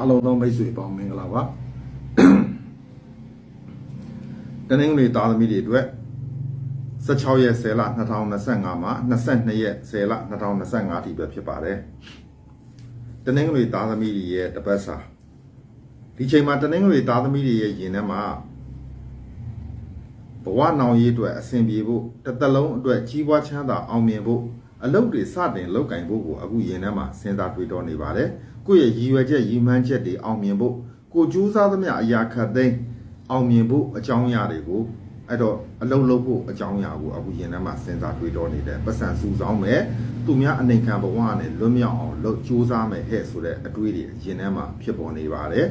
အားလုံးသောမိတ်ဆွေပေါင်းမင်္ဂလာပါတနင်္ဂနွေသားသမီးတွေအတွက်16ရက်10လ2025မှာ22ရက်10လ2025အထိပဲဖြစ်ပါတယ်တနင်္ဂနွေသားသမီးတွေရဲ့တပတ်စာဒီချိန်မှာတနင်္ဂနွေသားသမီးတွေရဲ့ယင်ထဲမှာဘဝနောင်ရေးအတွက်အဆင်ပြေဖို့တစ်သက်လုံးအတွက်ကြီးပွားချမ်းသာအောင်မြင်ဖို့အလုပ်တွေစတင်လုပ်ကင်ဖို့ကိုအခုယင်ထဲမှာစဉ်းစားတွေးတောနေပါတယ် ကိုယ့်ရဲ့ရည်ရွယ်ချက်ရည်မှန်းချက်တွေအောင်မြင်ဖို့ကိုကြိုးစားသမျှအရာခတ်သိမ်းအောင်မြင်ဖို့အကြောင်းအရာတွေကိုအဲ့တော့အလုပ်လုပ်ဖို့အကြောင်းအရာကိုအခုယင်ထဲမှာစဉ်းစားတွေးတောနေတယ်ပတ်စံစုဆောင်မယ်သူများအနေခံဘဝနဲ့လွတ်မြောက်အောင်လုပ်ကြိုးစားမယ်ဟဲ့ဆိုတဲ့အတွေးတွေယင်ထဲမှာဖြစ်ပေါ်နေပါတယ်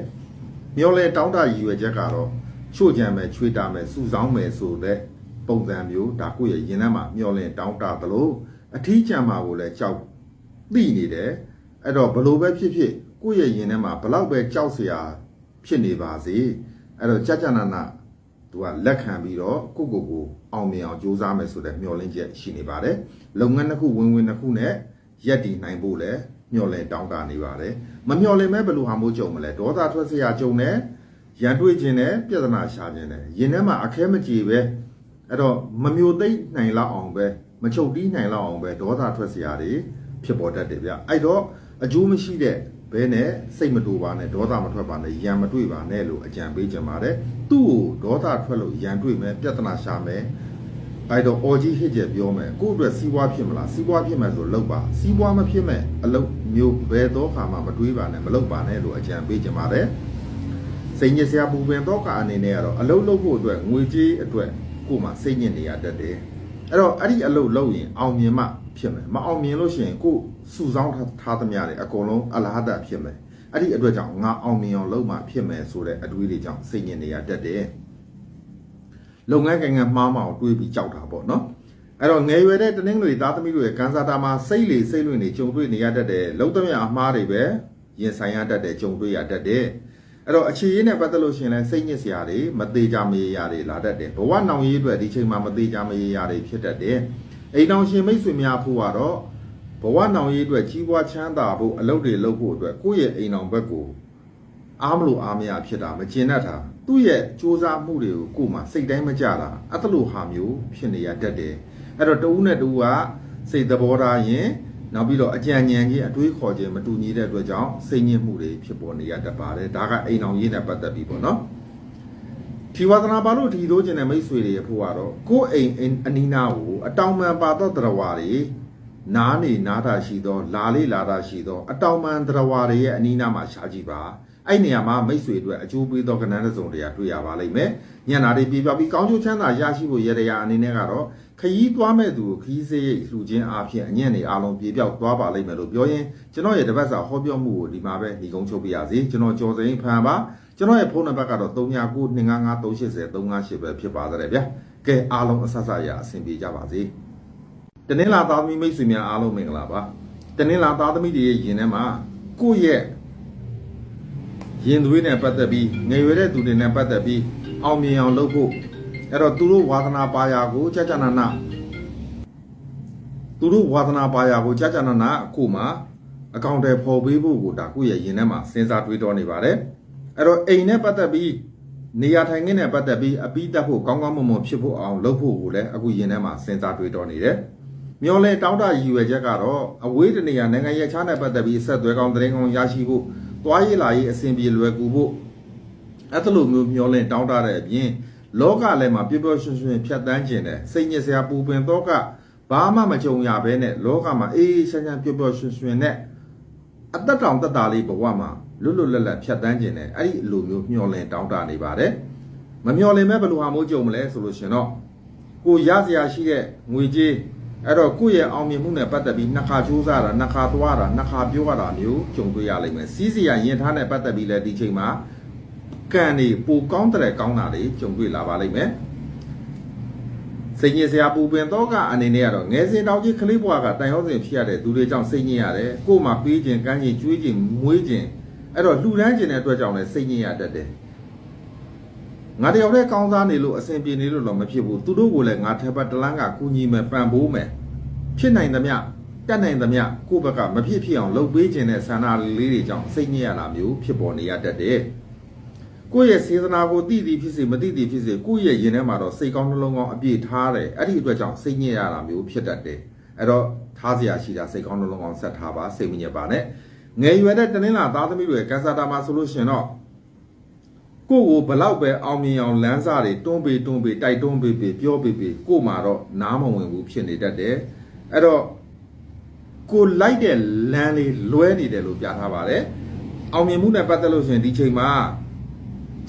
မျောလဲတောင်းတရည်ရွယ်ချက်ကတော့ချို့ကြံမယ်ချွေတာမယ်စုဆောင်မယ်ဆိုတဲ့ပုံစံမျိုးဒါကိုယ့်ရဲ့ရင်ထဲမှာမျောလင့်တောင်းတသလိုအထီးကျန်မှာကိုလည်းကြောက်သိနေတယ် အဲ့တော့ဘလို့ပဲဖြစ်ဖြစ်ကိုယ့်ရဲ့ရင်ထဲမှာဘလောက်ပဲကြောက်စရာဖြစ်နေပါစေအဲ့တော့ကြာကြာနာနာသူကလက်ခံပြီးတော့ကိုကိုကိုအောင်မြင်အောင်ကြိုးစားမယ်ဆိုတဲ့မျှော်လင့်ချက်ရှိနေပါတယ်လုပ်ငန်းတစ်ခုဝင်ဝင်တစ်ခုနဲ့ရက်တည်နိုင်ဖို့လဲမျှော်လင့်တောင်းတနေပါတယ်မမျှော်လင့်မဲ့ဘယ်လိုဟာမို့ကြုံမလဲဒေါသထွက်စရာကြုံတယ်ရန်တွေးခြင်းနဲ့ပြဿနာရှာခြင်းနဲ့ရင်ထဲမှာအခဲမကြေပဲအဲ့တော့မမျိုးသိမ့်နိုင်လောက်အောင်ပဲမချုပ်တီးနိုင်လောက်အောင်ပဲဒေါသထွက်စရာတွေ ဖြစ်ပေါ်တတ်တယ်ဗျအဲ့တော့အကျိုးမရှိတဲ့ဘဲနဲ့စိတ်မတူပါနဲ့ဒေါသမထွက်ပါနဲ့ရန်မတွေ့ပါနဲ့လို့အကြံပေးကြပါတယ်သူ့ကိုဒေါသထွက်လို့ရန်တွေ့မယ်ပြဿနာရှာမယ်အဲ့တော့အော်ကြီးဟစ်ကြပြောမယ်ကိုယ့်အတွက်စီးပွားဖြစ်မလားစီးပွားဖြစ်မယ်ဆိုလုပ်ပါစီးပွားမဖြစ်မဲ့အလုပ်မျိုးဘယ်တော့ခါမှမတွေးပါနဲ့မလုပ်ပါနဲ့လို့အကြံပေးကြပါတယ်စိတ်ညစ်စရာပူပင်တော့ကအနေနဲ့ကတော့အလုပ်လုပ်ဖို့အတွက်ငွေကြေးအတွက်ကိုယ်မှစိတ်ညစ်နေရတတ်တယ်အဲ့တော့အဲ့ဒီအလုပ်လုပ်ရင်အောင်မြင်မှ ဖြစ်မယ်မအောင်မြင်လို့ရှိရင်ကိုယ်စုဆောင်းထားသမျှတွေအကုန်လုံးအလားတဖြစ်မယ်အဲ့ဒီအတွက်ကြောင့်ငါအောင်မြင်အောင်လုပ်မှဖြစ်မယ်ဆိုတဲ့အတွေးတွေကြောင့်စိတ်ညစ်နေရတတ်တယ်လုပ်ငန်းကိန်းကမှားမအောင်တွေးပြီးကြောက်တာပေါ့နော်အဲ့တော့ငယ်ရွယ်တဲ့တနင်္ဂနွေသားသမီးတို့ရဲ့ကန်စာတာမှာစိတ်လေစိတ်လွင့်နေကြုံတွေ့နေရတတ်တယ်လုံးသမျှအမှားတွေပဲရင်ဆိုင်ရတတ်တယ်ကြုံတွေ့ရတတ်တယ်အဲ့တော့အခြေရေးနဲ့ပတ်သက်လို့ရှိရင်လည်းစိတ်ညစ်စရာတွေမသေးကြမရေရာတွေလာတတ်တယ်ဘဝနောင်ရေးအတွက်ဒီချိန်မှာမသေးကြမရေရာတွေဖြစ်တတ်တယ် အိမ်တော်ရှင်မိတ်ဆွေများဖို့ကတော့ဘဝနောင်ရေးအတွက်ကြီးပွားချမ်းသာဖို့အလုပ်တွေလုပ်ဖို့အတွက်ကိုယ့်ရဲ့အိမ်တော်ဘက်ကိုအားမလို့အားမရဖြစ်တာမကျင်တတ်တာသူ့ရဲ့စူးစမ်းမှုတွေကိုကိုယ်မှစိတ်တိုင်းမကြတာအတလို့ဟာမျိုးဖြစ်နေရတတ်တယ်အဲ့တော့တဦးနဲ့တဦးကစိတ်သဘောထားရင်နောက်ပြီးတော့အကြံဉာဏ်ကြီးအတွေးခေါ်ခြင်းမတူညီတဲ့အတွက်ကြောင့်စိတ်ညစ်မှုတွေဖြစ်ပေါ်နေရတတ်ပါတယ်ဒါကအိမ်အောင်ရေးနဲ့ပတ်သက်ပြီးပေါ့နော် ဒီဝါသနာပါလို့ဒီလိုကျင်တဲ့မိတ်ဆွေတွေဖို့ကတော့ကိုယ်အိမ်အနီးနားကိုအတောင်ပံပါတော့တရားဝါတွေနားနေနားတာရှိသော လာလေးလာတာရှိသော အတောင်ပံတရားဝါတွေရဲ့အနီးနားမှာရှားကြည့်ပါအဲ့နေရာမှာမိတ်ဆွေအတွက်အကျိုးပေးသောကဏ္ဍတစ်စုံတရာတွေ့ရပါလိမ့်မယ်ညနာတွေပြပြပြီးကောင်းကျိုးချမ်းသာရရှိဖို့ရရအနေနဲ့ကတော့ခရီးသွားမဲ့သူကိုခရီးစေးရိတ်လှူခြင်းအပြင်အညံ့နေအားလုံးပြေပြောက်သွားပါလိမ့်မယ်လို့ပြောရင်ကျွန်တော်ရဲ့တပတ်စာဟောပြောမှုကိုဒီမှာပဲညီကုန်းချုပ်ပြရစီကျွန်တော်ကျော်စိန်ဖန်ပါ ကျွန်တော်ရဲ့ဖုန်းနံပါတ်ကတော့39925538ပဲဖြစ်ပါသေးတယ်ဗျာကဲအားလုံးအဆဆရအဆင်ပြေကြပါစေတနင်္လာသားသမီးမိတ်ဆွေများအားလုံးမင်္ဂလာပါတနင်္လာသားသမီးတွေရဲ့ယင်ထဲမှာကိုယ့်ရဲ့ရင်သွေးနဲ့ပတ်သက်ပြီးငယ်ရွယ်တဲ့သူတွေနဲ့ပတ်သက်ပြီးအောင်မြင်အောင်လုပ်ဖို့အဲ့တော့သူတို့ဝါသနာပါရာကိုကြာကြာနာနာသူတို့ဝါသနာပါရာကိုကြာကြာနာနာအခုမှအကောင့်တွေပေါ်ပေးဖို့ကိုဒါကိုယ့်ရဲ့ရင်ထဲမှာစဉ်းစားတွေးတောနေပါတယ် အဲ့တော့အိမ်နဲ့ပတ်သက်ပြီးနေရာထိုင်ခင်းနဲ့ပတ်သက်ပြီးအပိတက်ဖို့ကောင်းကောင်းမွန်မွန်ဖြစ်ဖို့အောင်လုပ်ဖို့ကိုလည်းအခုရင်ထဲမှာစဉ်းစားတွေးတောနေတယ်မျောလဲတောင်းတရည်ရွယ်ချက်ကတော့အဝေးတနေရာနိုင်ငံရဲ့ခြားနဲ့ပတ်သက်ပြီးဆက်သွဲကောင်းသတင်းကောင်းရရှိဖို့သွားရေးလာရေးအဆင်ပြေလွယ်ကူဖို့အဲ့လိုမျိုးမျောလင့်တောင်းတတဲ့အပြင်လောကလည်းမှာပျော်ပျော်ရွှင်ရွှင်ဖြတ်တန်းခြင်းတယ်စိတ်ညစ်စရာပူပင်တော့ကဘာမှမကြုံရဘဲနဲ့လောကမှာအေးအေးချမ်းချမ်းပျော်ပျော်ရွှင်ရွှင်နဲ့အသက်တောင်တက်တာလေးဘဝမှာ လွတ်လွတ်လပ်လပ်ဖြတ်တန်းခြင်းတယ်အဲ့ဒီအလိုမျိုးမျောလင့်တောင်းတနေပါတယ်မမျောလင့်မဲ့ဘယ်လိုဟာမျိုးကြုံမလဲဆိုလို့ရှင်တော့ကိုရစရာရှိတဲ့ငွေကြေးအဲ့တော့ကိုယ့်ရဲ့အောင်မြင်မှုနဲ့ပတ်သက်ပြီးနှစ်ခါစူးစမ်းတာနှစ်ခါသွားတာနှစ်ခါပြောရတာမျိုးကြုံတွေ့ရလိမ့်မယ်စီးစီရရင်ထားနဲ့ပတ်သက်ပြီးလည်းဒီချိန်မှာကံနေပိုကောင်းတဲ့ကောင်းတာတွေကြုံတွေ့လာပါလိမ့်မယ်စိတ်ညစ်စရာပူပင်တော့ကအနေနဲ့ကတော့ငယ်စဉ်တောင်ကြီးကလေးဘွားကတန်ရောစင်ဖြစ်ရတဲ့သူတွေကြောင့်စိတ်ညစ်ရတယ်ကို့မှာပေးခြင်းကမ်းခြင်းကျွေးခြင်းမွေးခြင်း အဲ့တော့လှူဒန်းခြင်းတဲ့အတွက်ကြောင့်လည်းစိတ်ညစ်ရတတ်တယ်ငါတယောက်တည်းကောင်းစားနေလို့အဆင်ပြေနေလို့တော့မဖြစ်ဘူးသူတို့ကိုလည်းငါထက်ပတ်တလန်းကကူညီမယ်ပံ့ပိုးမယ်ဖြစ်နိုင်သမျှတတက်နိုင်သမျှကိုယ့်ဘက်ကမဖြစ်ဖြစ်အောင်လုပ်ပေးခြင်းတဲ့ဆန္ဒလေးတွေကြောင့်စိတ်ညစ်ရတာမျိုးဖြစ်ပေါ်နေရတတ်တယ်ကိုယ့်ရဲ့စေတနာကိုတည်တည်ဖြစ်စေမတည်တည်ဖြစ်စေကိုယ့်ရဲ့ရင်ထဲမှာတော့စိတ်ကောင်းနှလုံးကောင်းအပြည့်ထားတယ်အဲ့ဒီအတွက်ကြောင့်စိတ်ညစ်ရတာမျိုးဖြစ်တတ်တယ်အဲ့တော့ထားစရာရှိတာစိတ်ကောင်းနှလုံးကောင်းဆက်ထားပါစိတ်မညစ်ပါနဲ့ ငယ်ရွယ်တဲ့တနင်္လာသားသမီးတွေကကန်ဆာတာမှာဆိုလို့ရှိရင်တော့ကိုကိုဘလောက်ပဲအောင်မြင်အောင်လမ်းစားတွေတွန်းပေးတွန်းပေးတိုက်တွန်းပေးပေးပြောပေးပေးကိုမှာတော့နားမဝင်ဘူးဖြစ်နေတတ်တယ်အဲ့တော့ကိုလိုက်တဲ့လမ်းလေးလွဲနေတယ်လို့ပြထားပါတယ်အောင်မြင်မှုနဲ့ပတ်သက်လို့ဆိုရင်ဒီချိန်မှာ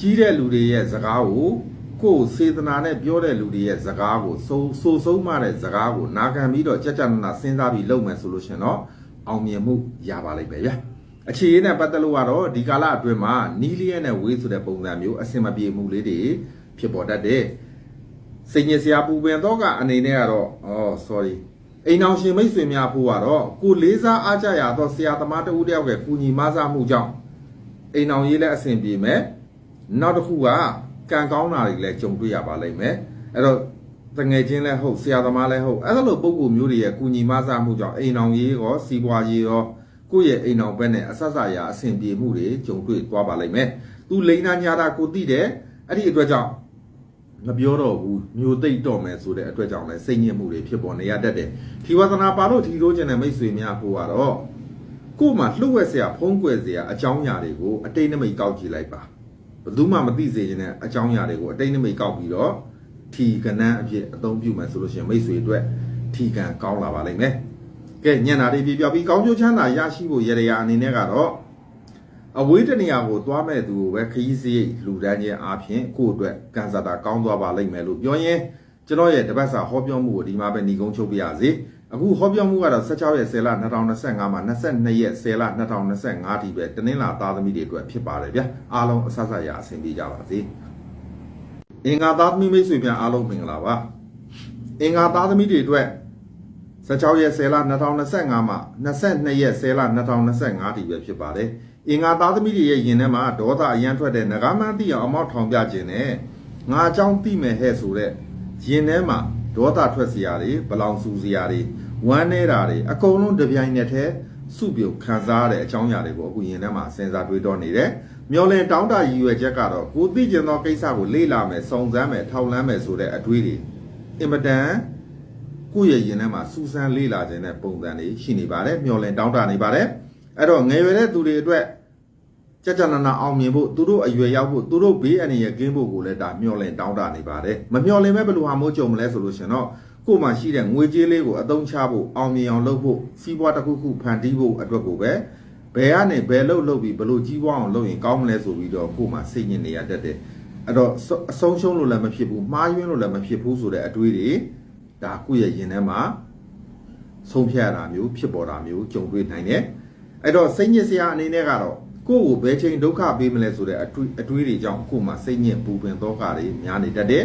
ကြီးတဲ့လူတွေရဲ့စကားကိုကိုယ်စေတနာနဲ့ပြောတဲ့လူတွေရဲ့စကားကိုစိုးစိုးဆုံးမတဲ့စကားကိုနာခံပြီးတော့ကြက်ကြက်နနာစဉ်းစားပြီးလုပ်မယ်ဆိုလို့ရှင်တော့ အောင်မြင်မှုရပါလိမ့်မယ်ဗျာအခြေအနေနဲ့ပတ်သက်လို့ကတော့ဒီကာလအတွင်းမှာနီးလျက်နဲ့ဝေးဆိုတဲ့ပုံစံမျိုးအဆင်မပြေမှုလေးတွေဖြစ်ပေါ်တတ်တယ်။စိတ်ညစ်စရာပူပင်တော့ကအနေနဲ့ကတော့အော် sorry အိမ်အောင်ရှင်မိတ်ဆွေများဖို့ကတော့ကိုလေးစားအားကြရတော့ဆရာသမားတဦးတယောက်ရဲ့ကူညီမဆမှုကြောင့်အိမ်အောင်ရေးလည်းအဆင်ပြေမယ်။နောက်တစ်ခုကကံကောင်းတာတွေလည်းကြုံတွေ့ရပါလိမ့်မယ်။အဲ့တော့ တငယ်ချင်းလည်းဟုတ်ဆရာသမားလည်းဟုတ်အဲ့လိုပုံကူမျိုးတွေရဲ့ကုညီမဆမှုကြောင့်အိမ်အောင်ရေးရောစီးပွားရေးရောကိုယ့်ရဲ့အိမ်အောင်ဘက်နဲ့အဆက်စရာအဆင်ပြေမှုတွေကြုံတွေ့သွားပါလိမ့်မယ်။သူလိန်နာညာတာကိုသိတယ်အဲ့ဒီအတွက်ကြောင့်မပြောတော့ဘူးမျိုးသိမ့်တော့မယ်ဆိုတဲ့အတွက်ကြောင့်လည်းစိတ်ညစ်မှုတွေဖြစ်ပေါ်နေရတတ်တယ်။ဒီဝသနာပါလို့ဒီလိုချင်တဲ့မိတ်ဆွေများဟိုကတော့ကို့မှာလှုပ်ဝက်စရာဖုံးကွယ်စရာအကြောင်းအရာတွေကိုအတိတ်နမိတ်ကောက်ကြည့်လိုက်ပါ။ဘယ်သူမှမသိစေချင်တဲ့အကြောင်းအရာတွေကိုအတိတ်နမိတ်ကောက်ပြီးတော့ ထီကနန်းအဖြစ်အသုံးပြုမယ်ဆိုလို့ရှိရင်မိတ်ဆွေအတွက်ထီကံကောင်းလာပါလိမ့်မယ်။ကဲညံ့တာတွေပြပြပြီးကောင်းကျိုးချမ်းသာရရှိဖို့ရရရာအနေနဲ့ကတော့အဝေးတနေရာကိုသွားမဲ့သူကိုပဲခရီးစရိတ်လူဒန်းခြင်းအားဖြင့်ကိုယ့်အတွက်ကန်ဆာတာကောင်းသွားပါလိမ့်မယ်လို့ပြောရင်ကျွန်တော်ရဲ့တပတ်စာဟောပြောမှုကိုဒီမှာပဲညီကုန်းချုပ်ပြရစီအခုဟောပြောမှုကတော့16ရက်10လ2025မှာ22ရက်10လ2025ဒီပဲတနင်္လာသားသမီးတွေအတွက်ဖြစ်ပါတယ်ဗျာအားလုံးအဆဆရအဆင်ပြေကြပါစေ အင်္ဂါသားသမီးမိတ်ဆွေများအားလုံးမင်္ဂလာပါအင်္ဂါသားသမီးတွေအတွက်16ရက်10လ2025မှာ22ရက်10လ2025ဒီပဲဖြစ်ပါတယ်။အင်္ဂါသားသမီးတွေရဲ့ယင်ထဲမှာဒေါသအရန်ထွက်တဲ့ငကားမန်းတိအောင်အမောက်ထောင်ပြခြင်းနဲ့ငါအကြောင်းသိမယ်ဟဲ့ဆိုတဲ့ယင်ထဲမှာဒေါသထွက်စရာတွေဘလောင်ဆူစရာတွေဝမ်းနေတာတွေအကုန်လုံးတပြိုင်နက်တည်းစုပြုတ်ခံစားရတဲ့အကြောင်းအရာတွေကိုအခုယင်ထဲမှာစဉ်းစားတွေးတောနေတယ်။ မျောလင်တောင်းတရည်ရွယ်ချက်ကတော့ကိုသိကျင်သောကိစ္စကိုလေ့လာမယ်စုံစမ်းမယ်ထောက်လန်းမယ်ဆိုတဲ့အတွေးတွေအင်မတန်ကိုယ့်ရဲ့ရင်ထဲမှာစူးစမ်းလေးလာခြင်းတဲ့ပုံစံတွေရှိနေပါတယ်မျောလင်တောင်းတနေပါတယ်အဲ့တော့ငယ်ရွယ်တဲ့သူတွေအတွက်ကြကြနနာအောင်မြင်ဖို့သူတို့အရွယ်ရောက်ဖို့သူတို့ဘေးအနေနဲ့ကင်းဖို့ကိုလည်းဒါမျောလင်တောင်းတနေပါတယ်မမျောလင်မဲ့ဘယ်လိုဟာမို့ကြုံမလဲဆိုလို့ရှင်တော့ကိုယ်မှာရှိတဲ့ငွေကြေးလေးကိုအသုံးချဖို့အောင်မြင်အောင်လုပ်ဖို့စီးပွားတစ်ခုခုဖန်တီးဖို့အတွက်ကိုပဲ ဘယ်ကနေဘယ်လုပ်လုပ်ပြီးဘယ်လိုကြီးပွားအောင်လုပ်ရင်ကောင်းမလဲဆိုပြီးတော့ကိုယ်မှာစိတ်ညစ်နေရတတ်တယ်အဲ့တော့အဆုံးရှုံးလို့လည်းမဖြစ်ဘူးမှားယွင်းလို့လည်းမဖြစ်ဘူးဆိုတဲ့အတွေးတွေဒါကိုယ့်ရဲ့ရင်ထဲမှာဆုံးဖြတ်ရတာမျိုးဖြစ်ပေါ်တာမျိုးကြုံတွေ့နိုင်တယ်အဲ့တော့စိတ်ညစ်စရာအနေနဲ့ကတော့ကိုယ့်ကိုဘယ်ချိန်ဒုက္ခပေးမလဲဆိုတဲ့အတွေးအတွေးတွေကြောင့်ကိုယ်မှာစိတ်ညစ်ပူပင်သောကတွေများနေတတ်တယ်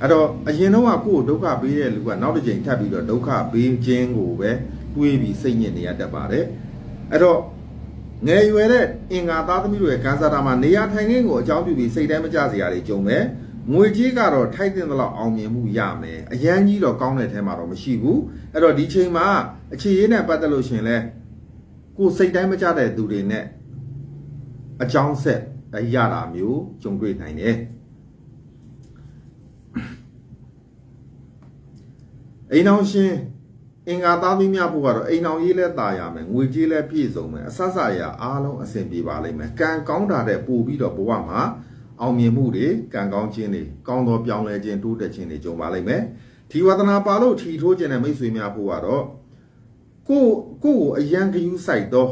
အဲ့တော့အရင်တော့ကကိုယ့်ကိုဒုက္ခပေးတဲ့လူကနောက်တစ်ချိန်ထပ်ပြီးတော့ဒုက္ခပေးခြင်းကိုပဲတွေးပြီးစိတ်ညစ်နေရတတ်ပါတယ် အဲ့တော့ငယ်ရွယ်တဲ့အင်္ဂါသားသမီးတွေရဲ့ကန်ဆာတာမှာနေရာထိုင်ခင်းကိုအကြောင်းပြုပြီးစိတ်တိုင်းမကြစရာတွေကြုံမယ်ငွေကြီးကတော့ထိုက်တဲ့လောက်အောင်မြင်မှုရမယ်အရန်ကြီးတော့ကောင်းတဲ့ထဲမှာတော့မရှိဘူးအဲ့တော့ဒီချိန်မှာအခြေရေးနဲ့ပတ်သက်လို့ရှရင်လဲကိုယ်စိတ်တိုင်းမကြတဲ့သူတွေနဲ့အကြောင်းဆက်ရတာမျိုးကြုံတွေ့နိုင်တယ်အိမ်အောင်ရှင် အင်္ဂါသားသမီးများဖို့ကတော့အိမ်အောင်ရေးလဲตายရမယ်ငွေကြေးလဲပြည့်စုံမယ်အဆဆရအားလုံးအဆင်ပြေပါလိမ့်မယ်ကံကောင်းတာတဲ့ပို့ပြီးတော့ဘဝမှာ အောင်မြင်မှုတွေကံကောင်းခြင်းတွေကောင်းသောပြောင်းလဲခြင်းတိုးတက်ခြင်းတွေကြုံပါလိမ့်မယ်ဒီဝဒနာပါလို့ထီထိုးခြင်းတဲ့မိတ်ဆွေများဖို့ကတော့ကိုကိုကိုအယံဂယူးဆိုင်သော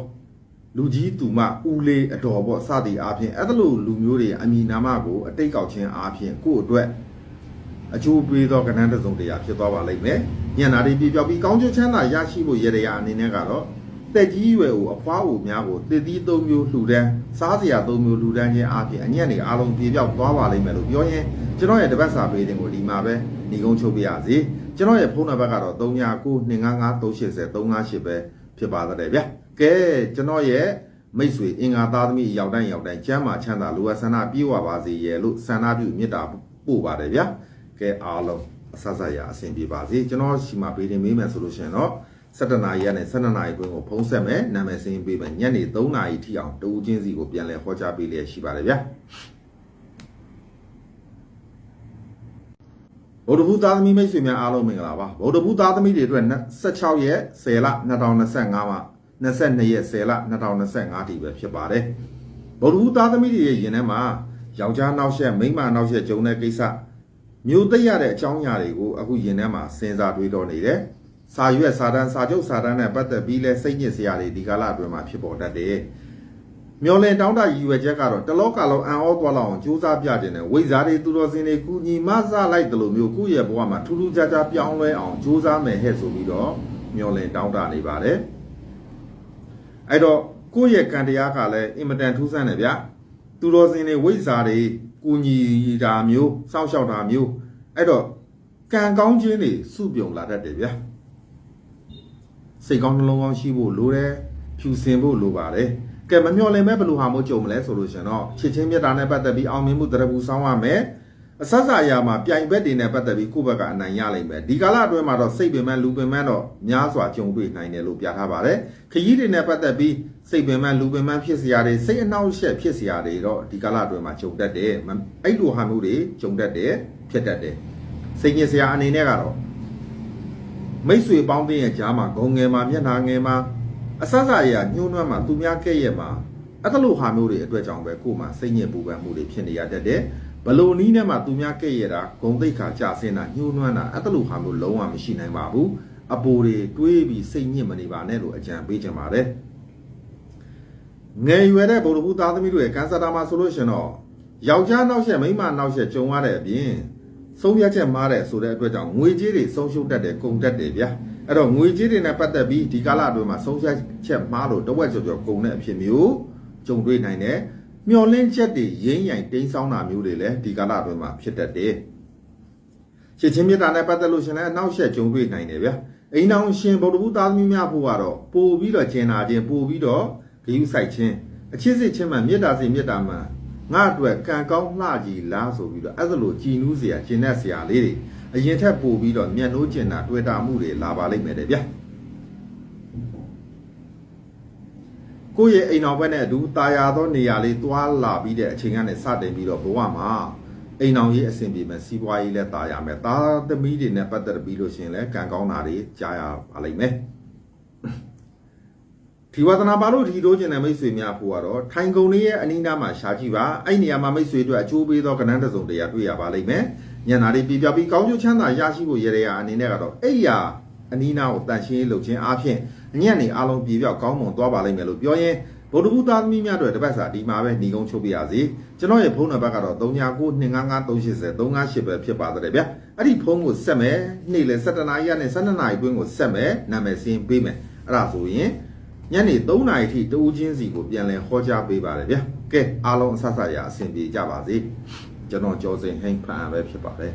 လူကြီးသူမဦးလေးအတော်ပေါ့စသည်အားဖြင့်အဲ့ဒါလိုလူမျိုးတွေအမိနာမကိုအတိတ်ကောက်ခြင်းအားဖြင့်ကိုအတွက်အကျိုးပေးသောကဏ္ဍတစ်စုံတရာဖြစ်သွားပါလိမ့်မယ် ညံနာတွေပြပြောက်ပြီးကောင်းကျိုးချမ်းသာရရှိဖို့ရရရာအနေနဲ့ကတော့တက်ကြီးရွယ်ကိုအဖွားကိုများကိုတည်တည်သုံးမျိုးလှူဒန်းစားစရာသုံးမျိုးလှူဒန်းခြင်းအပြင်အညံ့တွေအားလုံးပြေပြောက်သွားပါလိမ့်မယ်လို့ပြောရင်ကျွန်တော်ရဲ့တပတ်စာပေးတဲ့ကိုဒီမှာပဲညီကုန်းချုပ်ပြရစီကျွန်တော်ရဲ့ဖုန်းနံပါတ်ကတော့39925538ပဲဖြစ်ပါသေးတယ်ဗျကဲကျွန်တော်ရဲ့မိတ်ဆွေအင်္ဂါသားသမီးရောက်တိုင်းရောက်တိုင်းကျမ်းမာချမ်းသာလူဝဆန္ဒပြေဝပါစေရဲ့လို့ဆန္ဒပြုမေတ္တာပို့ပါတယ်ဗျကဲအားလုံး အဆဆရာအဆင်ပြေပါစေကျွန်တော်ရှိမှပေးနေမေးမယ်ဆိုလို့ရှိရင်တော့17နာရီကနေ12နာရီအတွင်းကိုဖုံးဆက်မယ်နာမည်စင်းပေးမယ်ညနေ3နာရီထိအောင်တူးချင်းစီကိုပြန်လည်ဟောကြားပေးလျက်ရှိပါတယ်ဗျာဗုဒ္ဓဘုသားသမီးမိတ်ဆွေများအားလုံးမင်္ဂလာပါဗုဒ္ဓဘုသားသမီးတွေအတွက်16ရက်10လ2025မှာ22ရက်10လ2025ဒီပဲဖြစ်ပါတယ်ဗုဒ္ဓဘုသားသမီးတွေရဲ့ယင်ထဲမှာယောက်ျားနောက်ဆက်မိန်းမနောက်ဆက်ဂျုံတဲ့ကိစ္စ မျိုးသိရတဲ့အကြောင်းအရာတွေကိုအခုယင်ထဲမှာစဉ်းစားတွေးတော့နေတယ်စာရွက်စာတမ်းစာချုပ်စာတမ်းနဲ့ပတ်သက်ပြီးလဲစိတ်ညစ်စရာတွေဒီကာလအတွင်းမှာဖြစ်ပေါ်တတ်တယ်မျောလင်တောင်းတရည်ရွယ်ချက်ကတော့တလောကလုံးအံ့ဩသွားလောက်အောင်ကြိုးစားပြခြင်းနဲ့ဝိဇ္ဇာတွေသူတော်စင်တွေကုညီမဆလိုက်တယ်လို့မျိုးကိုယ့်ရဲ့ဘဝမှာထူးထူးခြားခြားပြောင်းလဲအောင်ကြိုးစားမယ်ဟဲ့ဆိုပြီးတော့မျောလင်တောင်းတနေပါတယ်အဲ့တော့ကိုယ့်ရဲ့ကံတရားကလည်းအင်မတန်ထူးဆန်းတယ်ဗျာသူတော်စင်တွေဝိဇ္ဇာတွေ ကုညီတာမျိုးစောင့်ရှောက်တာမျိုးအဲ့တော့ကံကောင်းခြင်းတွေစုပြုံလာတတ်တယ်ဗျာစိတ်ကောင်းနှလုံးကောင်းရှိဖို့လိုတယ်ဖြူစင်ဖို့လိုပါတယ်ကဲမမျှော်လင့်မဲ့ဘယ်လိုဟာမို့ကြုံမလဲဆိုလို့ရှင်တော့ချစ်ချင်းမြတ်တာနဲ့ပတ်သက်ပြီးအောင်မြင်မှုတရဘူးဆောင်းရမယ်အဆက်စအရာမှာပြိုင်ဘက်တွေနဲ့ပတ်သက်ပြီးကိုယ့်ဘက်ကအနိုင်ရလိမ့်မယ်ဒီကာလအတွင်းမှာတော့စိတ်ပင်ပန်းလူပင်ပန်းတော့များစွာကြုံတွေ့နိုင်တယ်လို့ပြထားပါတယ်ခရီးတွေနဲ့ပတ်သက်ပြီး စိတ်ပင်ပန်းလူပင်ပန်းဖြစ်စရာတွေစိတ်အနှောက်အယှက်ဖြစ်စရာတွေတော့ဒီကာလအတွင်းမှာကြုံတတ်တယ်အဲ့လိုဟာမျိုးတွေကြုံတတ်တယ်ဖြစ်တတ်တယ်စိတ်ညစ်စရာအနေနဲ့ကတော့မိတ်ဆွေပေါင်းတဲ့ရဲ့ကြားမှာဂုံငယ်မှာမျက်နှာငယ်မှာအဆဆအရာညှိုးနှွမ်းမှာသူများကဲ့ရဲ့မှာအဲ့ဒါလိုဟာမျိုးတွေအတွက်ကြောင့်ပဲကိုယ်မှာစိတ်ညစ်ပူပန်မှုတွေဖြစ်နေရတတ်တယ်ဘလို့နီးနဲ့မှသူများကဲ့ရဲ့တာဂုံတိတ်ခါကြဆင်းတာညှိုးနှွမ်းတာအဲ့ဒါလိုဟာမျိုးလုံးဝမရှိနိုင်ပါဘူးအပိုတွေတွေးပြီးစိတ်ညစ်မနေပါနဲ့လို့အကြံပေးချင်ပါတယ် ငယ်ရွယ်တဲ့ဗုဒ္ဓဘုသားသမီးတို့ရဲ့ကန်ဆာတာမှာဆိုလို့ရှင်တော့ယောက်ျားနောက်ဆက်မိန်းမနောက်ဆက်ကြုံရတဲ့အပြင်ဆုံးဖြတ်ချက်မှားတဲ့ဆိုတဲ့အတွက်ကြောင့်ငွေကြေးတွေဆုံးရှုံးတတ်တယ်ကုန်တတ်တယ်ဗျာအဲ့တော့ငွေကြေးတွေနဲ့ပတ်သက်ပြီးဒီကာလအတွင်းမှာဆုံးဖြတ်ချက်မှားလို့တဝက်ကျော်ကျော်ကုန်တဲ့အဖြစ်မျိုးကြုံတွေ့နိုင်တယ်မျောလင်းချက်တွေရင်းရိုင်တိမ်းဆောင်းတာမျိုးတွေလည်းဒီကာလအတွင်းမှာဖြစ်တတ်တယ်ရှစ်ချင်းမြတ်တာနဲ့ပတ်သက်လို့ရှင်လည်းအနောက်ရှက်ကြုံတွေ့နိုင်တယ်ဗျာအိမ်တော်ရှင်ဗုဒ္ဓဘုသားသမီးများဖို့ကတော့ပို့ပြီးတော့ကျင်နာခြင်းပို့ပြီးတော့ ဂရုစိုက်ခြင်းအချစ်စစ်ချင်းမှမေတ္တာစီမေတ္တာမှငါအတွက်ကံကောင်းလှကြီးလားဆိုပြီးတော့အဲ့ဒါလိုကြည်နူးเสียကျင်တဲ့เสียလေးတွေအရင်ထက်ပိုပြီးတော့မျက်နှိုးကျင်တာတွေ့တာမှုတွေလာပါလိမ့်မယ်တဲ့ဗျာကိုယ့်ရဲ့အိမ်တော်ဘက်နဲ့အတူတာယာသောနေရာလေးတွာလာပြီးတဲ့အချိန်ကနေစတင်ပြီးတော့ဘဝမှာအိမ်တော်ကြီးအဆင်ပြေမယ်စီးပွားရေးလည်းတာယာမယ်သားသမီးတွေနဲ့ပတ်သက်ပြီးလို့ရှိရင်လည်းကံကောင်းတာတွေကြားရပါလိမ့်မယ် ဒီဝဒနာပါလို့ဒီလိုကျင်တဲ့မိတ်ဆွေများဖို့ကတော့ထိုင်ကုန်လေးရဲ့အနီးနားမှာရှားကြည့်ပါအဲ့နေရာမှာမိတ်ဆွေတို့အကျိုးပေးသောကဏ္ဍတစ်စုံတရာတွေ့ရပါလိမ့်မယ်ညနာလေးပြပြပြီးကောင်းကျိုးချမ်းသာရရှိဖို့ရရအနေနဲ့ကတော့အဲ့ရအနီးနားကိုတန်ရှင်းလုပ်ခြင်းအပြင်ညံ့နေအားလုံးပြေပြောက်ကောင်းမွန်သွားပါလိမ့်မယ်လို့ပြောရင်ဗုဒ္ဓဘုသားသမီးများတို့တပတ်စာဒီမှာပဲညီကုန်းချုပ်ပြရစီကျွန်တော်ရဲ့ဖုန်းနံပါတ်ကတော့3992553388ပဲဖြစ်ပါတယ်ဗျအဲ့ဒီဖုန်းကိုဆက်မယ်နေ့လေ7နာရီကနေ12နာရီတွင်းကိုဆက်မယ်နာမည်စင်းပေးမယ်အဲ့ဒါဆိုရင် ညနေ3နာရီထိတူးချင်းစီကိုပြန်လည်ဟောကြားပေးပါတယ်ဗျကဲအားလုံးအဆဆရအဆင်ပြေကြပါစေကျွန်တော်ကျော်စင်ဟိန်ဖန်ပဲဖြစ်ပါတယ်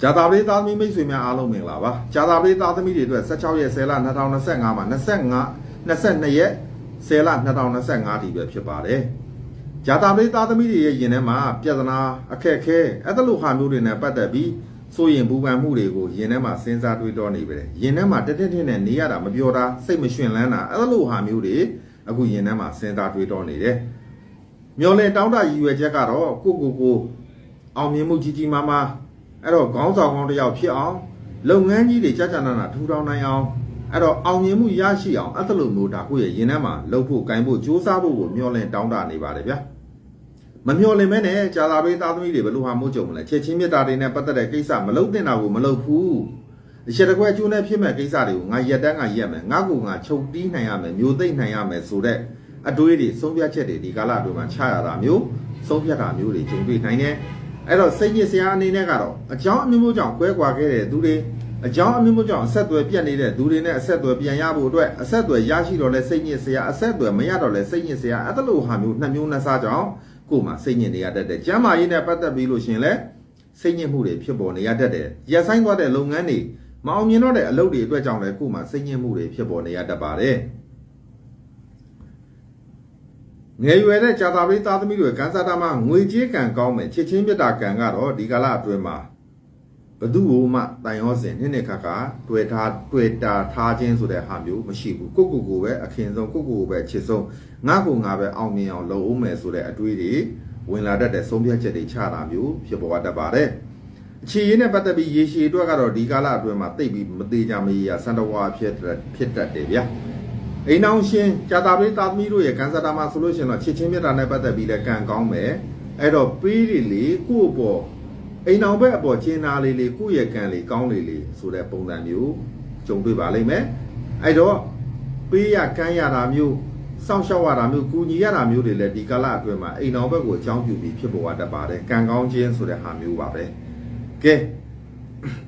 ဂျာတာပလေးသားသမီးမိတ်ဆွေများအားလုံးမင်္ဂလာပါဂျာတာပလေးသားသမီးတွေအတွက်16ရက်10လ2025မှာ25 22ရက်10လ2025ဒီပဲဖြစ်ပါတယ်ဂျာတာပလေးသားသမီးတွေရဲ့ယင်ထဲမှာပြဿနာအခက်ခဲအဲ့ဒါလိုဟာမျိုးတွေနဲ့ပတ်သက်ပြီး ဆိုရင်ဘူပန်မှုတွေကိုယင်ထဲမှာစဉ်းစားတွေးတောနေပဲယင်ထဲမှာတက်တက်ထင်းနဲ့နေရတာမပြောတာစိတ်မရှင်လန်းတာအဲ့ဒါလိုဟာမျိုးတွေအခုယင်ထဲမှာစဉ်းစားတွေးတောနေတယ်မျော်လင့်တောင်းတရည်ရွယ်ချက်ကတော့ကိုကိုကိုအောင်မြင်မှုကြီးကြီးမားမားအဲ့တော့ခေါင်းဆောင်ကောင်းတစ်ယောက်ဖြစ်အောင်လုပ်ငန်းကြီးတွေကြာကြာနာနာထူထောင်နိုင်အောင်အဲ့တော့အောင်မြင်မှုရရှိအောင်အဲ့ဒါလိုမျိုးဒါကိုယ့်ရဲ့ရင်ထဲမှာလှုပ်ဖို့၊ကင်ဖို့၊စူးစမ်းဖို့ကိုမျှော်လင့်တောင်းတနေပါတယ်ဗျာ မမျှော်လင့်မဲနဲ့ကြာလာပေးသားသမီးတွေဘယ်လိုဟာမို့ကြုံမလဲချက်ချင်းမြတ်တာတွေနဲ့ပတ်သက်တဲ့ကိစ္စမလုပ်တင်တာကိုမလုပ်ဘူးအချက်တစ်ခွဲအကျိုးနဲ့ဖြစ်မဲ့ကိစ္စတွေကိုငါရက်တန်းကရက်မယ်ငါကူငါချုပ်တီးနိုင်ရမယ်မျိုးသိမ့်နိုင်ရမယ်ဆိုတဲ့အတွေးတွေဆုံးဖြတ်ချက်တွေဒီကာလအတွင်းမှာချရတာမျိုးဆုံးဖြတ်တာမျိုးတွေကြုံတွေ့နိုင်တယ်အဲ့တော့စိတ်ညစ်စရာအနေနဲ့ကတော့အကြောင်းအမျိုးမျိုးကြောင့်ကွဲကွာခဲ့တဲ့သူတွေ အကြောင်းအမျိုးမျိုးကြောင့်အဆက်အသွယ်ပြတ်နေတဲ့သူတွေနဲ့အဆက်အသွယ်ပြန်ရဖို့အတွက်အဆက်အသွယ်ရရှိတော့လဲစိတ်ညစ်စရာအဆက်အသွယ်မရတော့လဲစိတ်ညစ်စရာအဲ့ဒါလိုဟာမျိုးနှစ်မျိုးနှစ်စားကြောင့်ကိုယ်မှာစိတ်ညစ်နေရတတ်တယ်ကျမ်းမာရေးနဲ့ပတ်သက်ပြီးလို့ရှင်လဲစိတ်ညစ်မှုတွေဖြစ်ပေါ်နေရတတ်တယ်ရက်ဆိုင်သွားတဲ့လုပ်ငန်းတွေမအောင်မြင်တော့တဲ့အလုပ်တွေအတွက်ကြောင့်လဲကိုယ်မှာစိတ်ညစ်မှုတွေဖြစ်ပေါ်နေရတတ်ပါတယ်ငယ်ရွယ်တဲ့ဂျာတာပိသားသမီးတွေကန်းစားတာမှာငွေကြေးကံကောင်းမယ်ချစ်ချင်းမြတ်တာကံကတော့ဒီကာလအတွင်းမှာဘ သူ့ကိုမှတိုင်ရောစင်နှစ်နှစ်ခါခါတွေ့ထားတွေ့တာထားခြင်းဆိုတဲ့ဟာမျိုးမရှိဘူးကိုကိုကိုပဲအခင်းဆုံးကိုကိုကိုပဲအချစ်ဆုံးငါကိုငါပဲအောင်မြင်အောင်လုပ်အောင်မယ်ဆိုတဲ့အတွေးတွေဝင်လာတတ်တဲ့ဆုံးဖြတ်ချက်တွေချတာမျိုးဖြစ်ပေါ်တတ်ပါတယ်အခြေရင်းနဲ့ပတ်သက်ပြီးရေရှည်အတွက်ကတော့ဒီကာလအတွင်းမှာတိတ်ပြီးမသေးကြမရစန္ဒဝါဖြစ်ဖြစ်တတ်တယ်ဗျာအိမ်အောင်ရှင်ကြာတာပရိသာသမီတို့ရဲ့ကန်စတာမှာဆိုလို့ရှိရင်တော့ချစ်ချင်းမြတ်တာနဲ့ပတ်သက်ပြီးလည်းကံကောင်းမယ်အဲ့တော့ပေးတွေလေကိုယ့်အပေါ် အိမ်အောင်ဘက်အပေါ်ကျင်းနာလေးလေးကိုယ့်ရဲ့ကံလေးကောင်းလေးလေးဆိုတဲ့ပုံစံမျိုးကြုံတွေ့ပါလိမ့်မယ်အဲ့တော့ပေးရကမ်းရတာမျိုးစောင့်ရှောက်ရတာမျိုးကူညီရတာမျိုးတွေလည်းဒီကာလအတွင်းမှာအိမ်အောင်ဘက်ကိုအကြောင်းပြုပြီးဖြစ်ပေါ်တတ်ပါတယ်ကံကောင်းခြင်းဆိုတဲ့ဟာမျိုးပါပဲကဲ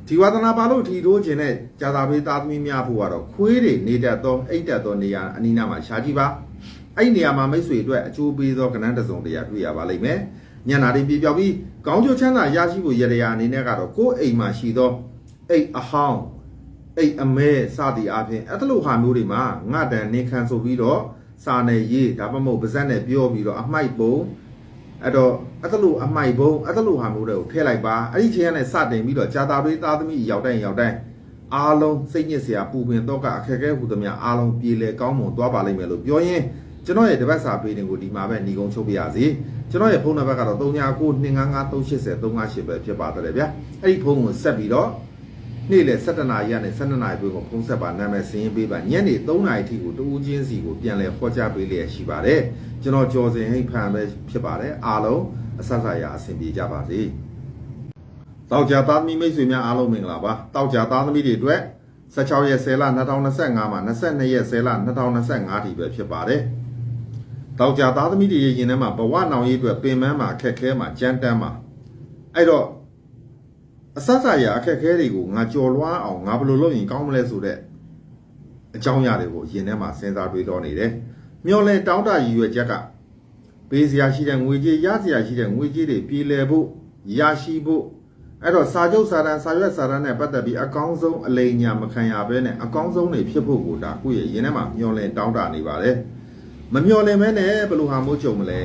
ဒီဝါသနာပါလို့ထီထိုးခြင်းနဲ့ကြာသာပေးသားသမီးများဖို့ကတော့ခွေးတွေနေတတ်သောအိတ်တက်သောနေရာအနီးနားမှာရှားကြည့်ပါအဲ့ဒီနေရာမှာမိတ်ဆွေအတွက်အကျိုးပေးသောကဏ္ဍတစ်စုံတရာတွေ့ရပါလိမ့်မယ် ညနာတွေပြေပြောက်ပြီးကောင်းကျိုးချမ်းသာရရှိဖို့ရရအနေနဲ့ကတော့ကိုယ်အိမ်မှာရှိသောအိတ်အဟောင်းအိတ်အမဲစသည်အပြင်အဲ့လိုဟာမျိုးတွေမှာငါတန်နေခံဆိုပြီးတော့စာနယ်ရေးဒါမှမဟုတ်ပါဇက်နဲ့ပြောပြီးတော့အမိုက်ပုံအဲ့တော့အဲ့လိုအမိုက်ပုံအဲ့လိုဟာမျိုးတွေကိုထည့်လိုက်ပါအဲ့ဒီချိန်ကနေစတင်ပြီးတော့ဂျာတာတွေးသားသမီးရောက်တိုင်းရောက်တိုင်းအားလုံးစိတ်ညစ်စရာပူပင်တော့ကအခက်အခဲဟူသမျှအားလုံးပြေလေကောင်းမွန်သွားပါလိမ့်မယ်လို့ပြောရင်းကျွန်တော်ရဲ့တပတ်စာပေးတင်ကိုဒီမှာပဲညီကုန်းချုပ်ပြရစီ ကျွန်တော်ရဲ့ဖုန်းနံပါတ်ကတော့399255358358ပဲဖြစ်ပါတယ်ဗျာအဲ့ဒီဖုန်းကိုဆက်ပြီးတော့နေ့လယ်7နာရီကနေ12နာရီအတွင်းကိုဖုန်းဆက်ပါနာမည်စင်းပေးပါညနေ3နာရီထိကိုတူးချင်းစီကိုပြန်လဲခေါ်ကြပေးလျက်ရှိပါတယ်ကျွန်တော်ကြော်စင်ဟိတ်ဖန်ပဲဖြစ်ပါတယ်အားလုံးအဆက်ဆက်ရအဆင်ပြေကြပါစေတောက်ကြသားသမီးမိတ်ဆွေများအားလုံးမင်္ဂလာပါတောက်ကြသားသမီးတွေအတွက်16ရက်10လ2025မှာ22ရက်10လ2025ထိပဲဖြစ်ပါတယ် တောက်ကြသားသမီးတွေရဲ့ရင်ထဲမှာဘဝနောင်ရေးအတွက်ပင်ပန်းမှာအခက်ခဲမှာကြမ်းတမ်းမှာအဲ့တော့အဆဆရာအခက်ခဲတွေကိုငါကြော်လွှားအောင်ငါဘယ်လိုလုပ်ရင်ကောင်းမလဲဆိုတဲ့အကြောင်းအရာတွေကိုရင်ထဲမှာစဉ်းစားတွေးတော့နေတယ်မျော်လင့်တောင်းတရည်ရွယ်ချက်ကပေးစရာရှိတဲ့ငွေကြေးရစရာရှိတဲ့ငွေကြေးတွေပြည်လည်ဖို့ရရှိဖို့အဲ့တော့စာချုပ်စာတမ်းစာရွက်စာတမ်းနဲ့ပတ်သက်ပြီးအကောင်းဆုံးအလိညာမခံရဘဲနဲ့အကောင်းဆုံးတွေဖြစ်ဖို့ကိုဒါကိုယ့်ရဲ့ရင်ထဲမှာမျော်လင့်တောင်းတနေပါတယ် မမျော်လင့်မဲနဲ့ဘယ်လိုဟာမို့ကြုံမလဲ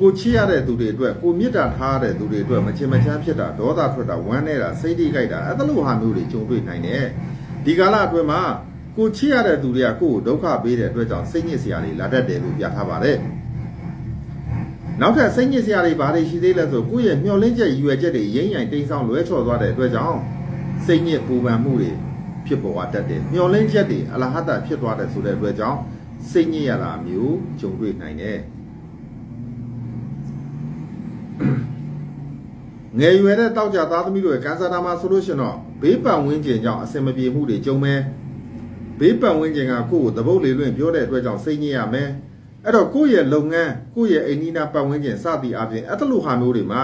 ကိုချစ်ရတဲ့သူတွေအတွက်ကိုမြစ်တာထားတဲ့သူတွေအတွက်မချင်မချမ်းဖြစ်တာဒေါသထွက်တာဝမ်းနေတာစိတ်တိကြိုက်တာအဲ့လိုဟာမျိုးတွေကြုံတွေ့နိုင်တယ်ဒီကာလအတွင်းမှာကိုချစ်ရတဲ့သူတွေကကိုယ့်ကိုဒုက္ခပေးတဲ့အတွက်ကြောင့်စိတ်ညစ်စရာတွေလာတတ်တယ်လို့ပြထားပါတယ်နောက်ထပ်စိတ်ညစ်စရာတွေဘာတွေရှိသေးလဲဆိုကိုယ့်ရဲ့မျောလင်းချက်ရည်ရွယ်ချက်တွေရိမ့်ရိုင်တိမ်ဆောင်လွဲချော်သွားတဲ့အတွက်ကြောင့်စိတ်ညစ်ပူပန်မှုတွေဖြစ်ပေါ်တတ်တယ်မျောလင်းချက်တွေအလဟတဖြစ်သွားတယ်ဆိုတဲ့အတွက်ကြောင့် စိတ်ညစ်ရတာမျိုးကြုံတွေ့နိုင်တယ်ငယ်ရွယ်တဲ့တောက်ကြသားသမီးတို့ရဲ့ကန်ဆာတာမှာဆိုလို့ရှိရင်တော့ဘေးပတ်ဝန်းကျင်ကြောင့်အဆင်မပြေမှုတွေကြုံမယ်ဘေးပတ်ဝန်းကျင်ကကိုယ့်ကိုသဘုတ်လေလွင့်ပြောတဲ့အတွက်ကြောင့်စိတ်ညစ်ရမယ်အဲ့တော့ကိုယ့်ရဲ့လုပ်ငန်းကိုယ့်ရဲ့အိမ်နီးနားပတ်ဝန်းကျင်စသည်အပြင်အဲ့လိုဟာမျိုးတွေမှာ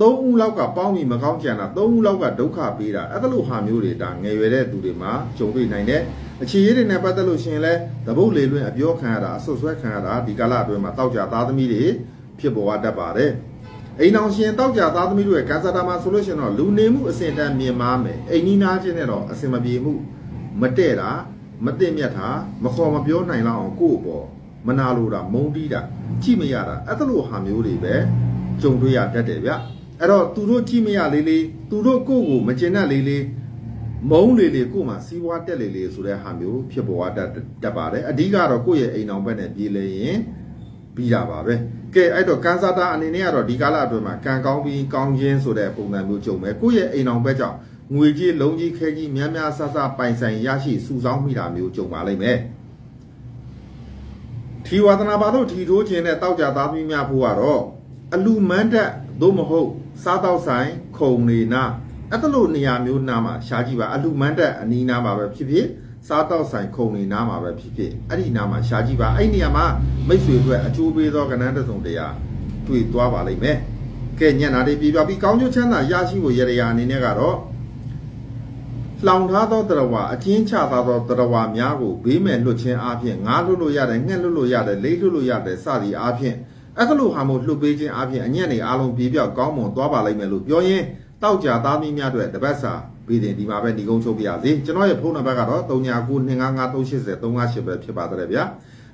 သုံးဦးလောက်ကပေါင်းပြီးမကောင်းကြံတာသုံးဦးလောက်ကဒုက္ခပေးတာအဲ့လိုဟာမျိုးတွေဒါငယ်ရွယ်တဲ့သူတွေမှာကြုံတွေ့နိုင်တယ်အခြေရေးတွေနဲ့ပတ်သက်လို့ရှိရင်လဲသဘုတ်လေလွင့်အပြောခံရတာအဆွဆွဲခံရတာဒီကာလအတွင်းမှာတောက်ကြသားသမီးတွေဖြစ်ပေါ်တတ်ပါတယ်အိမ်အောင်ရှင်တောက်ကြသားသမီးတို့ရဲ့ကန်ဆာတာမှာဆိုလို့ရှိရင်တော့လူနေမှုအဆင့်တန်းမြင်မာမယ်အိမ်နီးနားချင်းနဲ့တော့အဆင်မပြေမှုမတည့်တာမသိမြတ်တာမခေါ်မပြောနိုင်လောက်အောင်ကိုယ့်ဘောမနာလိုတာမုန်းတီးတာကြည့်မရတာအဲ့လိုဟာမျိုးတွေပဲကြုံတွေ့ရတတ်တယ်ဗျ အဲ့တော့သူတို့ကြည့်မရလေးလေးသူတို့ကိုယ့်ကိုမကျင်တတ်လေးလေးမုန်းလေလေကို့မှာစီးပွားတက်လေလေဆိုတဲ့ဟာမျိုးဖြစ်ပေါ်တတ်တတ်ပါတယ်အဓိကတော့ကိုယ့်ရဲ့အိမ်အောင်ဘက်နဲ့ပြေးလေရင်ပြီးတာပါပဲကဲအဲ့တော့ကန်ဆာတာအနေနဲ့ကတော့ဒီကာလအတွင်းမှာကံကောင်းပြီးကောင်းခြင်းဆိုတဲ့ပုံစံမျိုးကြုံမယ်ကိုယ့်ရဲ့အိမ်အောင်ဘက်ကြောင့်ငွေကြီးလုံးကြီးခဲကြီးများများဆဆပိုင်ဆိုင်ရရှိစုဆောင်းမိတာမျိုးကြုံပါလိမ့်မယ်ထီဝါသနာပါလို့ထီထိုးခြင်းနဲ့တောက်ကြသားသမီးများဖို့ကတော့အလူမန်းတက် သို့မဟုတ်စားတော့ဆိုင်ခုံနေနာအဲ့လိုနေရာမျိုးနာမှာရှားကြည့်ပါအလူမန်းတက်အနီးနာမှာပဲဖြစ်ဖြစ်စားတော့ဆိုင်ခုံနေနာမှာပဲဖြစ်ဖြစ်အဲ့ဒီနာမှာရှားကြည့်ပါအဲ့ဒီနေရာမှာမိတ်ဆွေတို့အကျိုးပေးသောကဏ္ဍတစ်စုံတရာတွေ့သွားပါလိမ့်မယ်ကဲညံ့တာတွေပြပြပြီးကောင်းကျိုးချမ်းသာရရှိဖို့ရရအနေနဲ့ကတော့လှောင်ထားသောတရဝအချင်းချထားသောတရဝများကိုဘေးမဲ့လွတ်ခြင်းအပြင်ငါလွတ်လို့ရတယ်ငှက်လွတ်လို့ရတယ်လိတ်လွတ်လို့ရတယ်စသည်အပြင် အဲ့လိုဟာမို့လှုပ်ပေးခြင်းအပြင်အညံ့နေအားလုံးပြေပြောက်ကောင်းမွန်သွားပါလိမ့်မယ်လို့ပြောရင်းတောက်ကြသားမီးများအတွက်တပတ်စာဗီဒီဒီမှာပဲညီကုန်းချုပ်ပြရစီကျွန်တော်ရဲ့ဖုန်းနံပါတ်ကတော့39925538ပဲဖြစ်ပါတယ်ဗျာ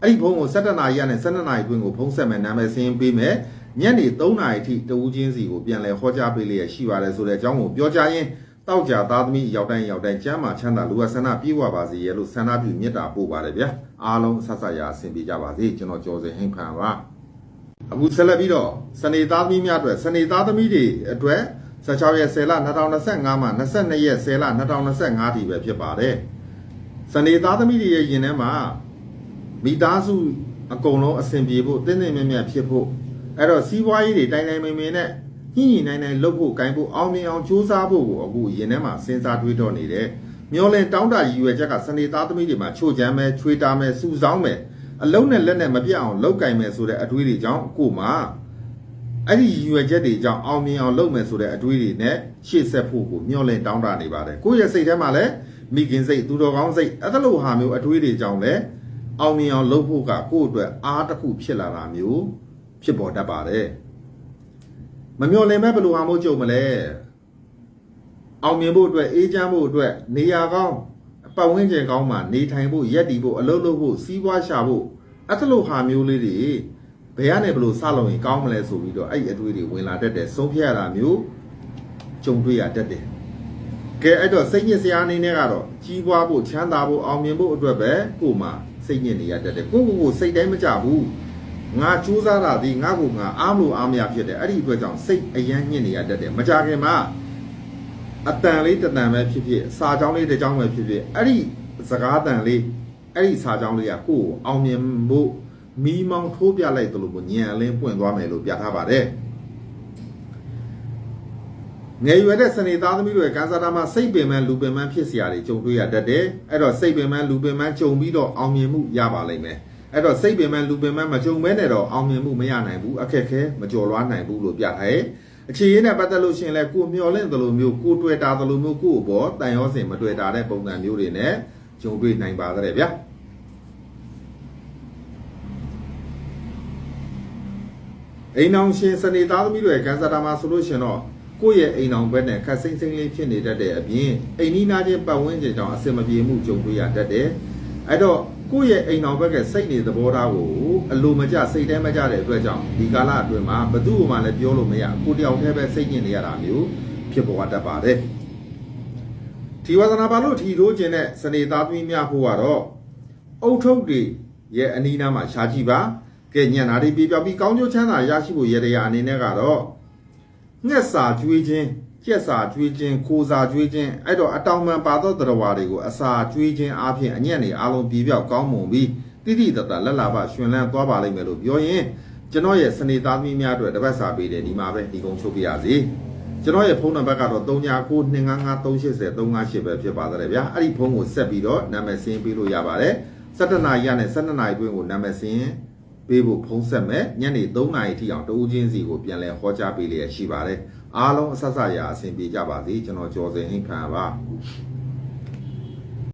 အဲ့ဒီဖုန်းကို17နာရီကနေ12နာရီတွင်းကိုဖုန်းဆက်မယ်နာမည်စင်းပေးမယ်ညနေ3နာရီထိတဦးချင်းစီကိုပြန်လဲဟောကြားပေးလျက်ရှိပါတယ်ဆိုတဲ့အကြောင်းကိုပြောကြရင်တောက်ကြသားသမီးရောက်တိုင်းရောက်တိုင်းကျမ်းမာချမ်းသာလူဝဆန္ဒပြေဝပါစေရဲ့လို့ဆန္ဒပြုမေတ္တာပို့ပါတယ်ဗျာအားလုံးဆက်ဆက်ရာအဆင်ပြေကြပါစေကျွန်တော်ကြော်စင်ဟိမ့်ဖန်ပါ အခုဆက်လက်ပြီးတော့စနေသားသမီးများအတွက်စနေသားသမီးတွေအတွက်16ရက်10လ2025မှာ22ရက်10လ2025ထိပဲဖြစ်ပါတယ်စနေသားသမီးတွေရဲ့ယင်ထဲမှာမိသားစုအကုန်လုံးအဆင်ပြေဖို့တင်းတင်းမြတ်မြတ်ဖြစ်ဖို့အဲ့တော့စီးပွားရေးတွေတိုင်းတိုင်းမင်မင်နဲ့ညှိညှိနိုင်နိုင်လုပ်ဖို့ဂိုင်းဖို့အောင်မြင်အောင်ကြိုးစားဖို့ကိုအခုယင်ထဲမှာစဉ်းစားတွေးတော့နေတယ်မျောလင်တောင်းတရည်ရွယ်ချက်ကစနေသားသမီးတွေမှာချို့ချမ်းမဲ့ချွေတာမဲ့စူဆောင်းမဲ့ အလုံးနဲ့လက်နဲ့မပြတ်အောင်လောက်ကင်မဲ့ဆိုတဲ့အတွေးတွေကြောင့်ကို့မှာအဲ့ဒီရည်ရွယ်ချက်တွေကြောင့်အောင်မြင်အောင်လုပ်မယ်ဆိုတဲ့အတွေးတွေနဲ့ရှေ့ဆက်ဖို့ကိုမျောလင်တောင်းတနေပါတယ်ကိုယ့်ရဲ့စိတ်ထဲမှာလည်းမိခင်စိတ်သူတော်ကောင်းစိတ်အဲ့ဒါလိုဟာမျိုးအတွေးတွေကြောင့်လည်းအောင်မြင်အောင်လုပ်ဖို့ကကိုယ့်အတွက်အားတစ်ခုဖြစ်လာတာမျိုးဖြစ်ပေါ်တတ်ပါတယ်မမျောလင်မဲ့ဘယ်လိုဟာမျိုးကြုံမလဲအောင်မြင်ဖို့အတွက်အေးချမ်းဖို့အတွက်နေရာကောင်း ပတ်ဝန်းကျင်ကောင်းမှာနေထိုင်ဖို့ရက်တည်ဖို့အလုပ်လုပ်ဖို့စီးပွားရှာဖို့အဲ့ဒါလိုဟာမျိုးလေးတွေဘယ်ကနေဘယ်လိုစလုပ်ရင်ကောင်းမလဲဆိုပြီးတော့အဲ့ဒီအတွေးတွေဝင်လာတတ်တယ်ဆုံးဖြတ်ရတာမျိုးကြုံတွေ့ရတတ်တယ်ကဲအဲ့တော့စိတ်ညစ်စရာအနေနဲ့ကတော့ကြီးပွားဖို့ချမ်းသာဖို့အောင်မြင်ဖို့အတွက်ပဲကို့မှာစိတ်ညစ်နေရတတ်တယ်ကိုယ့်ကိုယ်ကိုစိတ်တိုင်းမကြဘူးငါကြိုးစားတာဒီငါ့ကိုငါအားမလို့အားမရဖြစ်တယ်အဲ့ဒီအတွက်ကြောင့်စိတ်အယမ်းညစ်နေရတတ်တယ်မကြခင်မှာ အတန်လေးတတန်ပဲဖြစ်ဖြစ်စာကြောင်းလေးတစ်ကြောင်းပဲဖြစ်ဖြစ်အဲ့ဒီစကားတန်လေးအဲ့ဒီစာကြောင်းလေးကကိုယ့်ကိုအောင်မြင်ဖို့မီးမောင်းထိုးပြလိုက်သလိုမျိုးညံအလင်းပွင့်သွားမယ်လို့ပြထားပါတယ်ငယ်ရွယ်တဲ့စနေသားသမီးတွေကန်းစားတာမှာစိတ်ပင်ပန်းလူပင်ပန်းဖြစ်စရာတွေကြုံတွေ့ရတတ်တယ်အဲ့တော့စိတ်ပင်ပန်းလူပင်ပန်းကြုံပြီးတော့အောင်မြင်မှုရပါလိမ့်မယ်အဲ့တော့စိတ်ပင်ပန်းလူပင်ပန်းမကြုံမဲနဲ့တော့အောင်မြင်မှုမရနိုင်ဘူးအခက်ခဲမကြော်လွားနိုင်ဘူးလို့ပြထားရဲ့ အခြေရင်းနဲ့ပတ်သက်လို့ရှရင်လဲကိုမျောလင့်သလိုမျိုးကိုတွေ့တာသလိုမျိုးကို့ဘောတန်ရောစင်မတွေ့တာတဲ့ပုံစံမျိုးတွေနဲ့ကြုံတွေ့နိုင်ပါသတဲ့ဗျာအိမ်အောင်ရှင်စနေသားသမီးတွေကန်ဆာတာမှာဆိုလို့ရှင်တော့ကိုယ့်ရဲ့အိမ်အောင်ဘက်နဲ့ခက်စိမ့်စိမ့်လေးဖြစ်နေတတ်တဲ့အပြင်အိမ်နီးနားချင်းပတ်ဝန်းကျင်ကြောင့်အဆင်မပြေမှုကြုံတွေ့ရတတ်တယ်အဲ့တော့ ကိုယ့်ရဲ့အိမ်အောင်ဘက်ကစိတ်နေသဘောထားကိုအလိုမကျစိတ်ထဲမကျတဲ့အတွက်ကြောင့်ဒီကာလအတွင်းမှာဘသူ့မှလည်းပြောလို့မရကိုတယောက်တည်းပဲစိတ်ညစ်နေရတာမျိုးဖြစ်ပေါ်တတ်ပါတယ်ဒီဝါသနာပါလို့ထီထိုးခြင်းတဲ့စနေသားသမီးများဖို့ကတော့အုတ်ထုတ်တွေရဲ့အနီးနားမှာရှားကြည့်ပါကဲညံ့နာတွေပြပြပြီးကောင်းကျိုးချမ်းသာရရှိဖို့ရတဲ့အနေနဲ့ကတော့ငှက်စာကျွေးခြင်း ကျက်စာကျွေးခြင်းခိုစာကျွေးခြင်းအဲ့တော့အတောင်ပံပါသောတရားဝါတွေကိုအစာကျွေးခြင်းအပြင်အညံ့နေအလုံးပြေပြောက်ကောင်းမွန်ပြီးတိတိတတ်တာလက်လာပရှင်လန်းသွားပါလိမ့်မယ်လို့ပြောရင်ကျွန်တော်ရဲ့စနေသားသမီးများအတွက်တပတ်စာပေးတယ်ဒီမှာပဲဒီကုန်းချုပ်ပြရစီကျွန်တော်ရဲ့ဖုန်းနံပါတ်ကတော့39925538ပဲဖြစ်ပါတယ်ဗျာအဲ့ဒီဖုန်းကိုဆက်ပြီးတော့နာမည်စင်းပေးလို့ရပါတယ်17နာရီရနဲ့17နာရီတွင်းကိုနာမည်စင်းပေးဖို့ဖုံးဆက်မယ်ညနေ3နာရီထိအောင်တဦးချင်းစီကိုပြန်လည်ဟောကြားပေးလျက်ရှိပါတယ် အားလုံးအဆက်ဆက်ရာအဆင်ပြေကြပါစေကျွန်တော်ကျော်စင်ဟိခံပါ